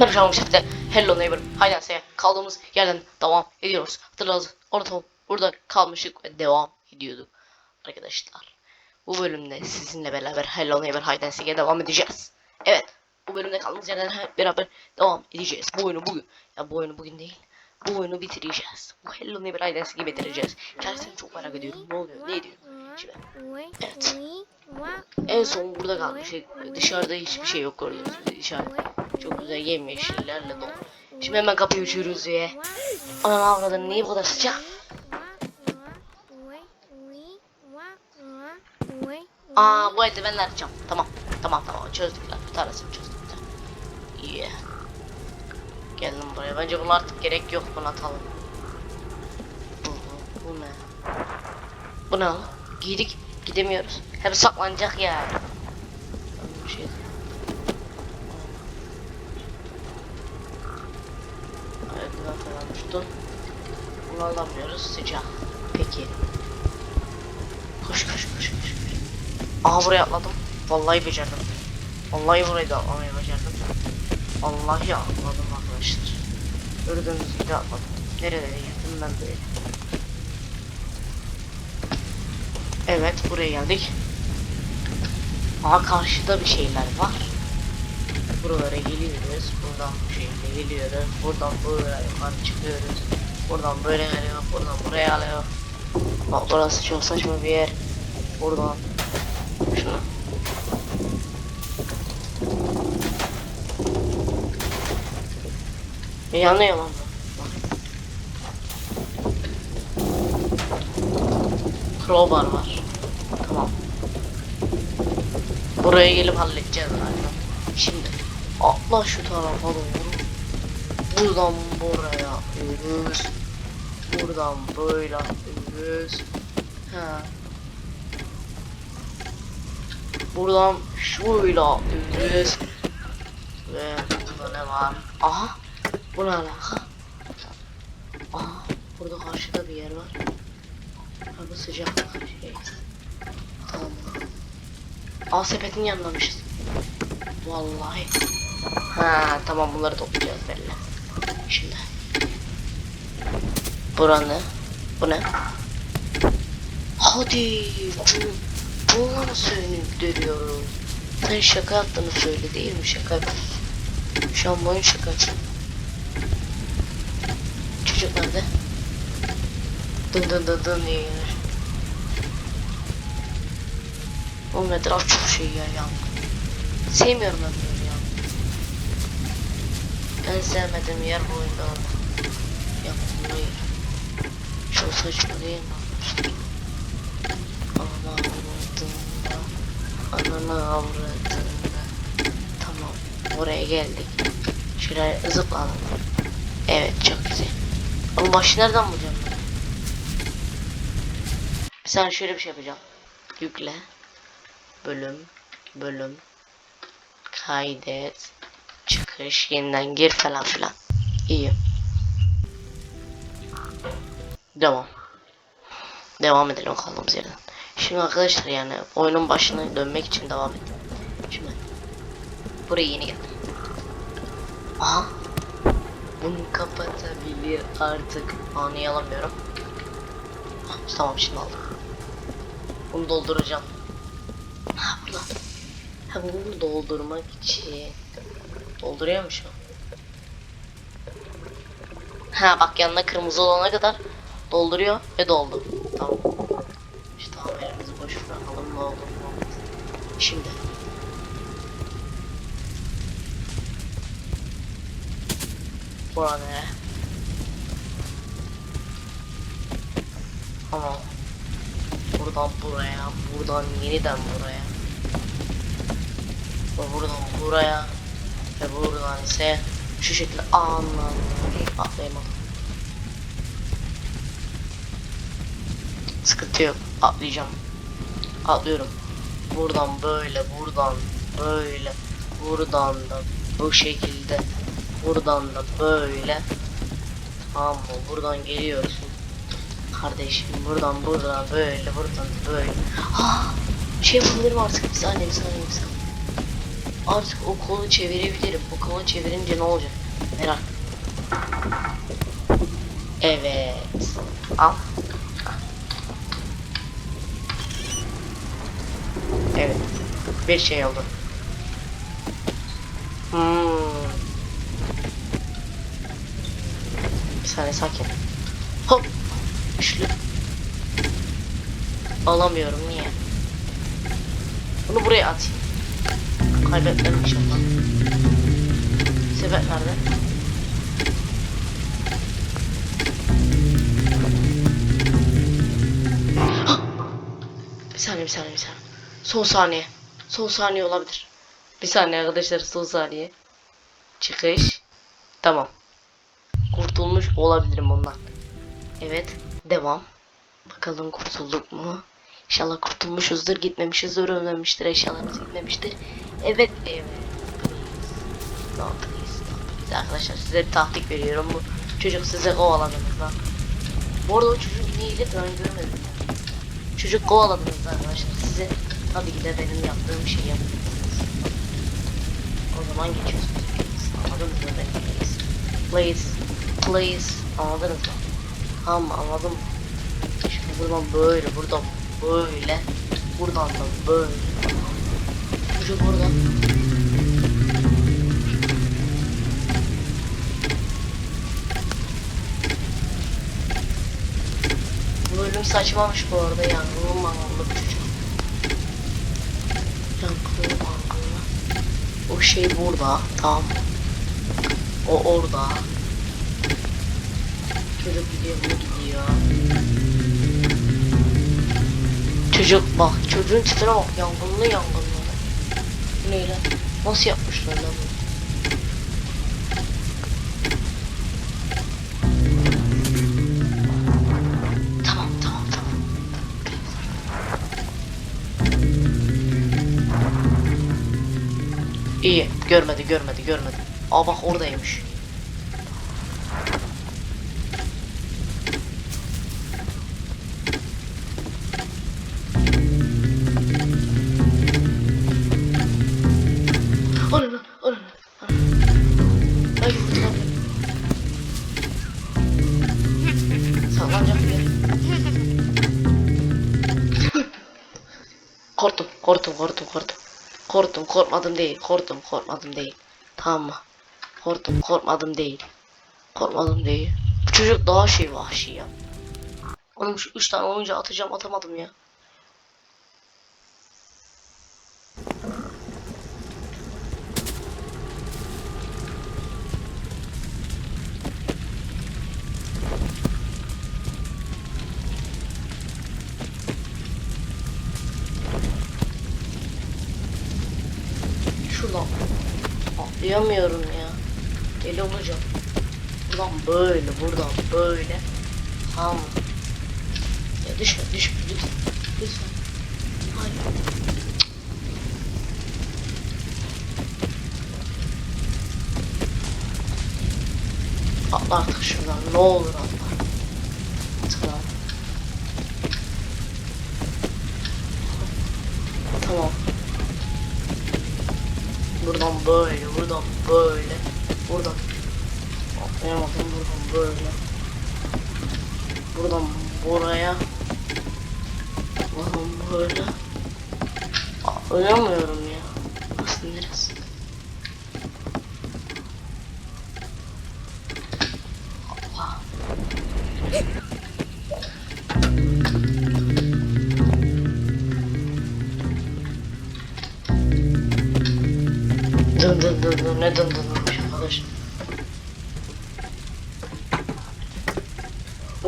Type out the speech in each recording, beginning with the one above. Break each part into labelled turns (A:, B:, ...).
A: Bu şekilde Hello Neighbor Haydense'ye kaldığımız yerden devam ediyoruz. Hatırlarız orada burada kalmıştık ve devam ediyorduk arkadaşlar. Bu bölümde sizinle beraber Hello Neighbor Haydense'ye devam edeceğiz. Evet bu bölümde kaldığımız yerden beraber devam edeceğiz. Bu oyunu bugün ya bu oyunu bugün değil. Bu oyunu bitireceğiz. Bu Hello Neighbor Haydense'yi bitireceğiz. Gerçekten çok merak ediyorum. Ne oluyor? Ne ediyor? Şimdi Evet. En son burada kalmıştık. Dışarıda hiçbir şey yok gördüğünüz gibi. Dışarıda çok güzel yemyeşillerle dolu. Şimdi hemen kapıyı açıyoruz diye. Anam avradın niye bu kadar sıcak? Aa bu eldivenler açacağım. Tamam. Tamam tamam çözdük lan. Bir tanesini çözdük. Yeah. Geldim buraya. Bence bunu artık gerek yok. Bunu atalım. Bu, bu, ne? Bu ne? Giydik. Gidemiyoruz. Hep saklanacak ya. Ben bir şey Bunu alamıyoruz. Sıcak. Peki. Koş koş koş koş. Aha buraya atladım. Vallahi becerdim. Vallahi burayı da atlamayı becerdim. Vallahi atladım arkadaşlar. Gördüğünüz gibi atladım. Nerelere geldim ben böyle. Evet buraya geldik. Aha karşıda bir şeyler var. Buralara geliyoruz. Buradan bu şekilde geliyoruz. Buradan buraya yukarı çıkıyoruz. Buradan böyle geliyor. Buradan buraya alıyor. Bak burası çok saçma bir yer. Buradan şunu. E, yanıyor lan. Crowbar var. Tamam. Buraya gelip halledeceğiz zaten. Şimdi atla şu tarafa doğru. Buradan buraya yürüyoruz. Buradan böyle yürüyoruz. Ha. Buradan şöyle yürüyoruz. Ve burada ne var? Aha. Bu ne alaka? Aha. Burada karşıda bir yer var. Ha bu sıcak şey. Tamam. Aa sepetin yanlamışız. Vallahi. Ha tamam bunları toplayacağız belli. Şimdi. Bura ne? Bu ne? Hadi. Bu, bununla mı sönüktürüyorum? Sen şaka yaptığını söyle değil mi? Şaka yapıyorsun. Şu an bu oyun şaka. Çocuk nerede? Dın dın dın dın diye gelir. Oğlum etraf çok şey ya ya. Sevmiyorum ben böyle ya. En sevmediğim yer bu oyunda oldu. Ya hayır. Çok saçma değil mi? Ana avradında. Anana avradında. Tamam. Oraya geldik. Şuraya zıplayalım. Evet çok güzel. Ama başı nereden bulacağım ben? Bir saniye şöyle bir şey yapacağım. Yükle. Bölüm. Bölüm. Kaydet. Çıkış. Yeniden gir falan filan. İyi. Devam. Devam edelim kaldığımız yerden. Şimdi arkadaşlar yani oyunun başına dönmek için devam edelim. Şimdi buraya yeni geldim. Aha. Bunu kapatabilir artık. Anı alamıyorum. Ah, Tamam şimdi aldım. Bunu dolduracağım. Ha burada. Ha bunu doldurmak için. Dolduruyormuşum. Ha bak yanına kırmızı olana kadar dolduruyor ve doldu. Tamam. İşte tamam elimizi boş bırakalım ne olmaz. Şimdi. Bura ne? Ama buradan buraya, buradan yeniden buraya. Ve buradan buraya ve buradan ise şu şekilde anlam atlayamadım. Sıkıntı yok. Atlayacağım. Atlıyorum. Buradan böyle, buradan böyle, buradan da bu şekilde, buradan da böyle. Tamam mı? Buradan geliyorsun. Kardeşim buradan buradan böyle, buradan da böyle. Ah, şey yapabilirim artık. Bir saniye, bir saniye, bir saniye. Artık o kolu çevirebilirim. O kolu çevirince ne olacak? Merak. Evet. Al. Evet. Bir şey oldu. Hmm. Bir saniye sakin. Hop. Güçlü. Alamıyorum niye? Bunu buraya atayım. Kaybetmem inşallah. Sebep nerede? Bir saniye bir saniye bir saniye. Son saniye. Son saniye olabilir. Bir saniye arkadaşlar son saniye. Çıkış. Tamam. Kurtulmuş olabilirim ondan. Evet. Devam. Bakalım kurtulduk mu? İnşallah kurtulmuşuzdur. Gitmemişizdir. Ölmemiştir. Eşyalarımız gitmemiştir. Evet. Evet. Ne yapıyız? Arkadaşlar size bir taktik veriyorum. Bu çocuk size kovaladınız lan. Bu arada o çocuk neydi ben görmedim. Çocuk kovaladınız arkadaşlar. Size tabii ki de benim yaptığım şeyi yapıyorsunuz. O zaman geçiyorsunuz. Anladınız mı beni? Please. Please. Anladınız mı? Tamam anladım. Şimdi buradan böyle, buradan böyle, buradan da böyle. Çocuk burada. Bu bölüm saçmamış bu arada yangılı mangalı bu çocuk. O şey burada, tamam. O orada. Çocuk gidiyor, bu gidiyor. Çocuk bak, çocuğun tipine bak, yangınlı yangınlı. Bu ne lan? Nasıl yapmışlar lan bunu? İyi, görmedi, görmedi, görmedi. Aa bak oradaymış. Korktum, korktum, korktum, korktum. Korktum, korkmadım değil. Korktum, korkmadım değil. Tamam mı? Korktum, korkmadım değil. Korkmadım değil. Bu çocuk daha şey vahşi ya. Oğlum şu üç tane oyuncu atacağım atamadım ya. Atlayamıyorum ya. Deli olacağım. Buradan böyle, buradan böyle. Tamam. Ya düşme, düşme lütfen. Lütfen. Hayır. Atla artık şuradan. Ne olur atla. Tamam. Tamam. Buradan böyle, buradan böyle, buradan. Atlayamadım, buradan böyle, buradan buraya, buradan böyle. Atlayamıyorum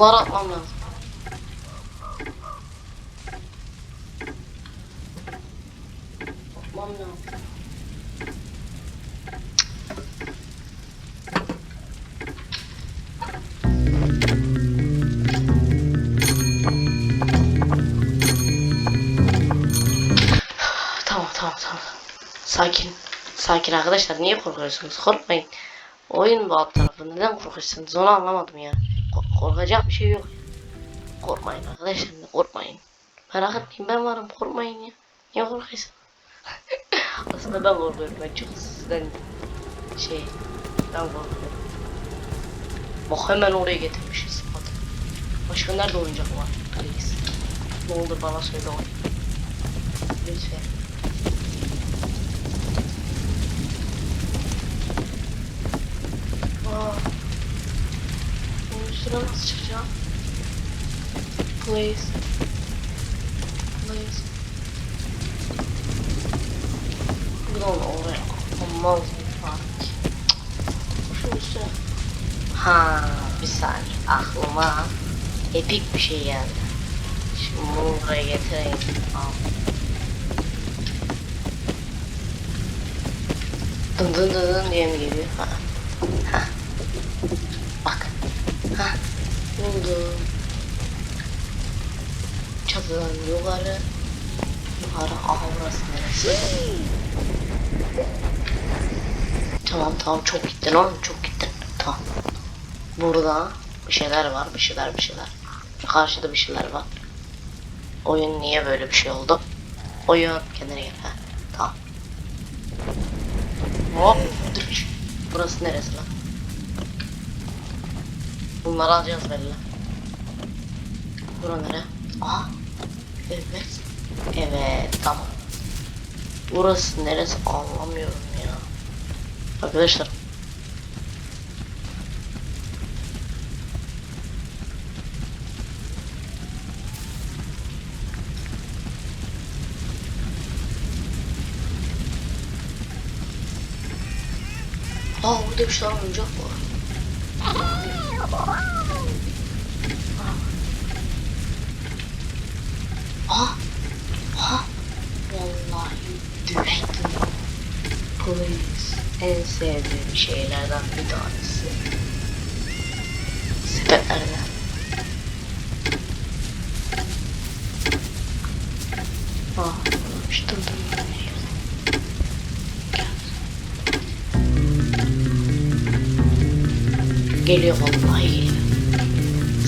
A: Lazım. Atmam lazım. Tamam tamam tamam. Sakin. Sakin arkadaşlar niye korkuyorsunuz? Korkmayın. Oyun bu alt tarafı. Neden korkuyorsunuz? Onu anlamadım ya. Ko- korkacak bir şey yok. Korkmayın arkadaşlar. Korkmayın. Merak etmeyin ben varım. Korkmayın ya. Niye korkuyorsun? Aslında ben korkuyorum. Ben çok sizden şey ben korkuyorum. Bak hemen oraya getirmişiz. Hadi. Başka nerede oyuncak var? Please. Ne olur bana söyle onu. Lütfen. Üstüne nasıl çıkacağım? Please. Please. Buradan oraya olmaz Fatih? Şunun üstüne. Ha, bir saniye aklıma epik bir şey geldi. Şimdi bunu buraya getireyim. Al. Dın dın dın dın diye mi geliyor? Ha. Bak. Ha. Buldum. Çatıdan yukarı. Yukarı. Aha neresi? Tamam tamam çok gittin oğlum çok gittin. Tamam. Burada bir şeyler var bir şeyler bir şeyler. Karşıda bir şeyler var. Oyun niye böyle bir şey oldu? Oyun kendine gel. Ha, tamam. Hop. Dur. Burası neresi lan? Bunları alacağız belli. Bura nere? Aha. Evet. Evet tamam. Burası neresi anlamıyorum ya. Arkadaşlar. Aa burada bir tane oyuncak var. Aa. Aa. Vallahi düştüm. Polis en sevdiğim şeylerden bir tanesi. Sepetlerden. Ah, işte Geliyor vallahi.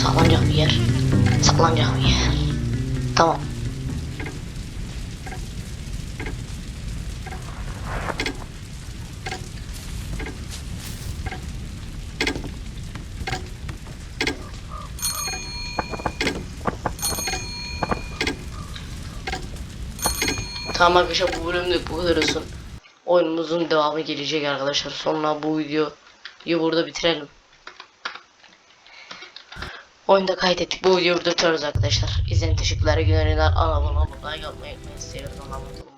A: Saklanacak bir yer. Saklanacak bir yer. Tamam. Tamam arkadaşlar bu bölümlük bu kadar olsun. Oyunumuzun devamı gelecek arkadaşlar. Sonra bu videoyu burada bitirelim. Oyunda kaydettik. Bu videoyu burada bitiriyoruz arkadaşlar. İzlediğiniz teşekkürler. Günler, ana abone olmayı, unutmayın. Seviyorum. Allah'a.